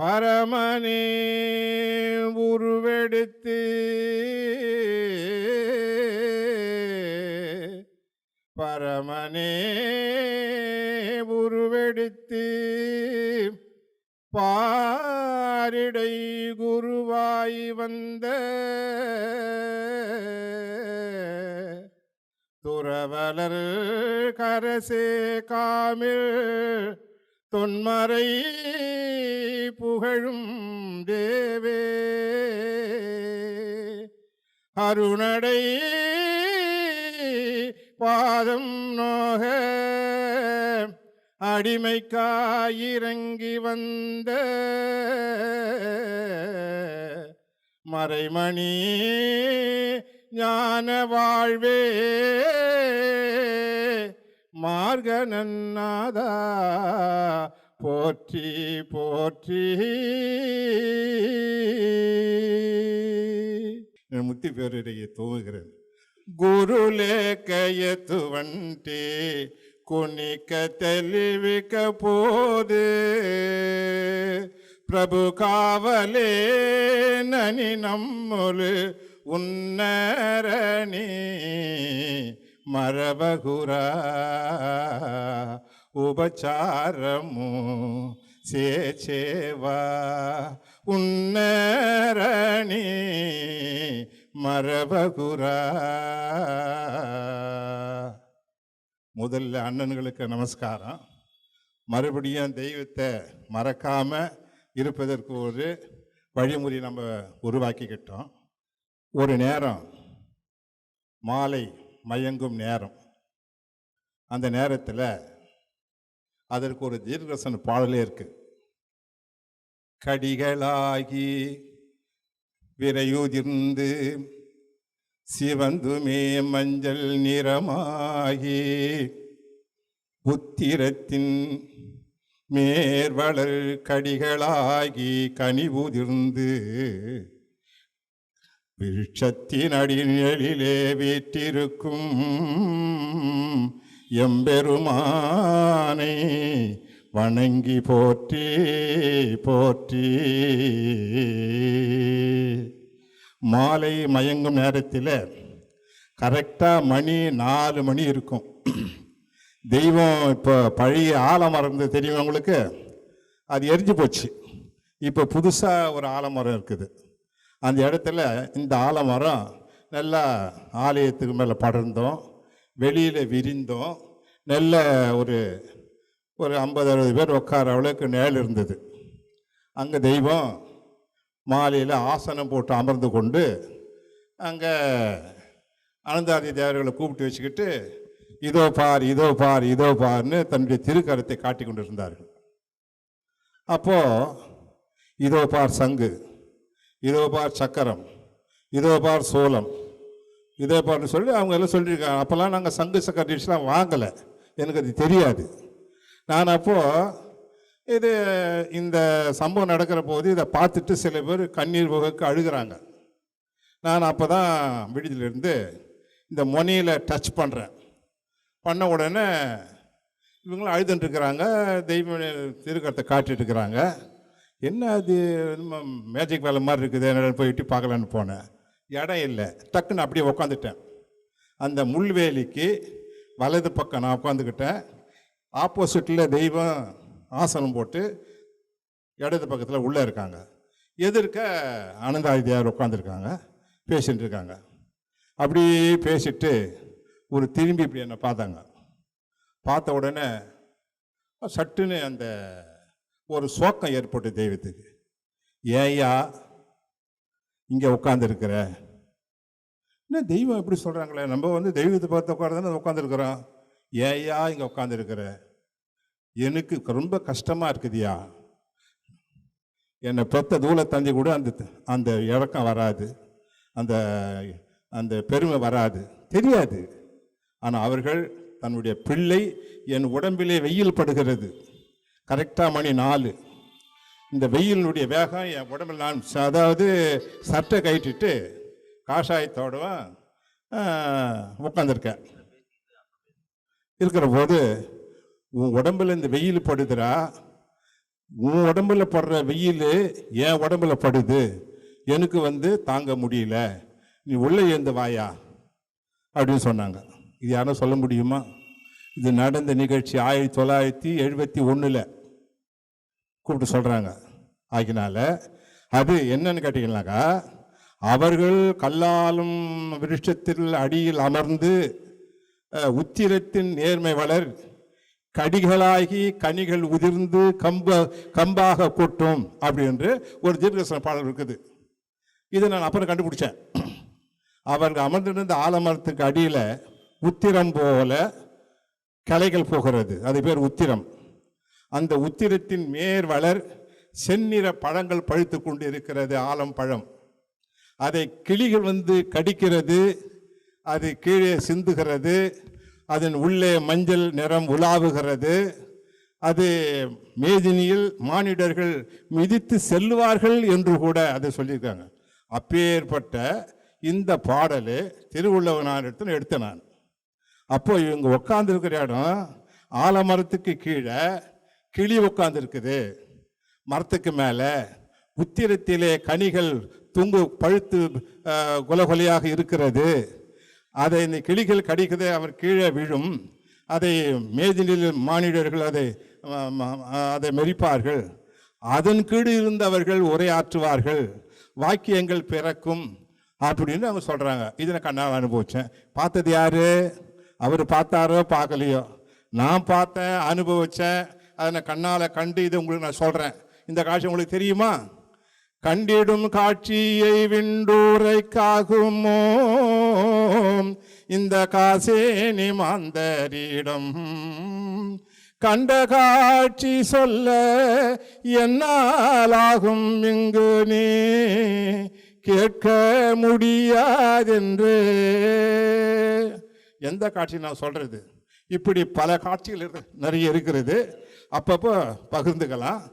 பரமனே உருவெடுத்து பரமனே உருவெடுத்து பாரிடை குருவாய் வந்த துறவலர் கரசே காமிழ் தொன்மறை புகழும் தேவே. அருணடை பாதம் நோக அடிமைக்காயிறங்கி வந்த மறைமணி ஞான வாழ்வே. மார்க நன்னாதா போற்றி போற்றி. நான் முக்தி பேருடைய துவங்குகிறேன் குருலே கையத்துவன்டே குனிக்க தெளிவிக்க போது பிரபு காவலே நனி நம்மொழு உன்னரணி. మరబగురా ఉపచారము చేచేవా ఉన్నరణి மரபகுரா முதல்ல அண்ணன்களுக்கு நமஸ்காரம் மறுபடியும் தெய்வத்தை மறக்காம இருப்பதற்கு ஒரு வழிமுறை நம்ம உருவாக்கிக்கிட்டோம் ஒரு நேரம் மாலை மயங்கும் நேரம். அந்த நேரத்தில் அதற்கு ஒரு தீர்க்கசன பாடலே இருக்கு. கடிகளாகி விரையுதிர்ந்து சிவந்துமே மஞ்சள் நிறமாகி புத்திரத்தின் மேர்வளர் கடிகளாகி கனிவுதிர்ந்து விருட்சத்தின் அடிநிழலிலே வீற்றிருக்கும் எம்பெருமானை வணங்கி போற்றி போற்றி. மாலை மயங்கும் நேரத்தில் கரெக்டாக மணி நாலு மணி இருக்கும். தெய்வம் இப்போ பழைய ஆலமரம் இருந்தது தெரியும் உங்களுக்கு? அது எரிஞ்சு போச்சு. இப்போ புதுசாக ஒரு ஆலமரம் இருக்குது. அந்த இடத்துல இந்த ஆலமரம் நல்லா ஆலயத்துக்கு மேலே படர்ந்தோம். வெளியில் விரிந்தோம். நல்ல ஒரு ஒரு ஐம்பது அறுபது பேர் உட்கார அளவுக்கு நேல் இருந்தது. அங்கே தெய்வம் மாலையில் ஆசனம் போட்டு அமர்ந்து கொண்டு அங்கே அனந்தாதி தேவர்களை கூப்பிட்டு வச்சுக்கிட்டு இதோ பார் இதோ பார் இதோ பார்னு தன்னுடைய திருக்கரத்தை காட்டி கொண்டு இருந்தார்கள் அப்போது இதோ பார் சங்கு. இதோ பார் சக்கரம் இதோ பார் சோளம் இதோ பார்னு சொல்லி அவங்க எல்லாம் சொல்லியிருக்காங்க. அப்போல்லாம் நாங்கள் சங்கு சக்கர டிஷ்லாம் வாங்கலை. எனக்கு அது தெரியாது. நான் அப்போது இது இந்த சம்பவம் நடக்கிற போது இதை பார்த்துட்டு சில பேர் கண்ணீர் புகைக்கு அழுகிறாங்க. நான் அப்போ தான் விடுதியிலேருந்து இந்த மொனியில் டச் பண்ணுறேன் பண்ண உடனே இவங்களும் அழுதுன்ட்டுருக்கிறாங்க தெய்வ திருக்கரத்தை காட்டிட்டு இருக்கிறாங்க. என்ன அது மேஜிக் வேலை மாதிரி இருக்குது என்னடா போய் பார்க்கலான்னு போனேன். இடம் இல்லை. டக்குன்னு அப்படியே உக்காந்துட்டேன். அந்த முள்வேலிக்கு வலது பக்கம் நான் உட்காந்துக்கிட்டேன் ஆப்போசிட்டில் தெய்வம் ஆசனம் போட்டு இடது பக்கத்தில் உள்ளே இருக்காங்க. எதிர்க்க ஆனந்தாதியார் உட்காந்துருக்காங்க பேசிகிட்டு இருக்காங்க. அப்படி பேசிட்டு ஒரு திரும்பி இப்படி என்னை பார்த்தாங்க. பார்த்த உடனே சட்டுன்னு அந்த ஒரு சோக்கம் ஏற்பட்டு தெய்வத்துக்கு. ஏயா இங்கே உட்காந்துருக்கிற என்ன தெய்வம் எப்படி சொல்கிறாங்களே நம்ம வந்து தெய்வத்தை பார்த்து உட்காந்து உட்காந்துருக்குறோம் ஏயா இங்கே உட்காந்துருக்கிற எனக்கு ரொம்ப கஷ்டமாக இருக்குதுயா என்னை பெத்த தூளை தந்தி கூட அந்த அந்த இறக்கம் வராது. அந்த அந்த பெருமை வராது. தெரியாது. ஆனால் அவர்கள் தன்னுடைய பிள்ளை என் உடம்பிலே வெயில் படுகிறது. கரெக்டாக மணி நாலு. இந்த வெயிலினுடைய வேகம் என் உடம்புல நான் அதாவது சட்டை கட்டிட்டு காஷாயத்தோடவும் உட்காந்துருக்கேன் இருக்கிற போது உன் உடம்புல இந்த வெயில் படுதுடா. உன் உடம்புல படுற வெயில் என் உடம்புல படுது. எனக்கு வந்து தாங்க முடியல. நீ உள்ளே எழுந்து வாயா அப்படின்னு சொன்னாங்க. இது யாரும் சொல்ல முடியுமா? இது நடந்த நிகழ்ச்சி ஆயிரத்தி தொள்ளாயிரத்தி எழுபத்தி ஒன்றில் கூப்பிட்டு சொல்கிறாங்க ஆகினால அது என்னன்னு கேட்டிங்கனாக்கா அவர்கள் கல்லாலும் விருஷத்தில் அடியில் அமர்ந்து உத்திரத்தின் நேர்மை வளர் கடிகளாகி கனிகள் உதிர்ந்து கம்ப கம்பாக கொட்டும் அப்படின்று ஒரு தீர்க்கசன பாடல் இருக்குது. இதை நான் அப்புறம் கண்டுபிடிச்சேன். அவர்கள் அமர்ந்திருந்த ஆலமரத்துக்கு அடியில் உத்திரம் போல கலைகள் போகிறது. அது பேர் உத்திரம். அந்த உத்திரத்தின் மேர் வளர் செந்நிற பழங்கள் பழுத்து கொண்டு இருக்கிறது ஆலம்பழம் அதை கிளிகள் வந்து கடிக்கிறது அது கீழே சிந்துகிறது அதன் உள்ளே மஞ்சள் நிறம் உலாவுகிறது அது மேதினியில் மானிடர்கள் மிதித்து செல்வார்கள் என்று கூட அதை சொல்லியிருக்காங்க. அப்பேற்பட்ட இந்த பாடல் திருவள்ளுவனாரிடத்தில் எடுத்தேன் நான். அப்போ இவங்க உட்காந்துருக்கிற இடம் ஆலமரத்துக்கு கீழே கிளி உட்காந்துருக்குது மரத்துக்கு மேலே உத்திரத்திலே கனிகள் தூங்கு பழுத்து குலகொலையாக கொலையாக இருக்கிறது. அதை இந்த கிளிகள் கடிக்குது அவர் கீழே விழும். அதை மேஜிலில் மானிடர்கள் அதை அதை மெரிப்பார்கள். அதன் கீழ் இருந்தவர்கள் உரையாற்றுவார்கள். வாக்கியங்கள் பிறக்கும் அப்படின்னு அவங்க சொல்கிறாங்க இதை நான் கண்ணால் அனுபவித்தேன் பார்த்தது யார்? அவர் பார்த்தாரோ பார்க்கலையோ? நான் பார்த்தேன் அனுபவித்தேன் அதை நான் கண்ணால் கண்டு இது உங்களுக்கு நான் சொல்கிறேன் இந்த காட்சி உங்களுக்கு தெரியுமா? கண்டிடும் காட்சியை விண்டூரைக்காகுமோ இந்த காசேனி மாந்தரிடம். கண்ட காட்சி சொல்ல என்னாலாகும் இங்கு நீ? கேட்க முடியாதென்று. எந்த காட்சி நான் சொல்றது? இப்படி பல காட்சிகள் நிறைய இருக்கிறது. அப்பப்போ பகிர்ந்துக்கலாம்.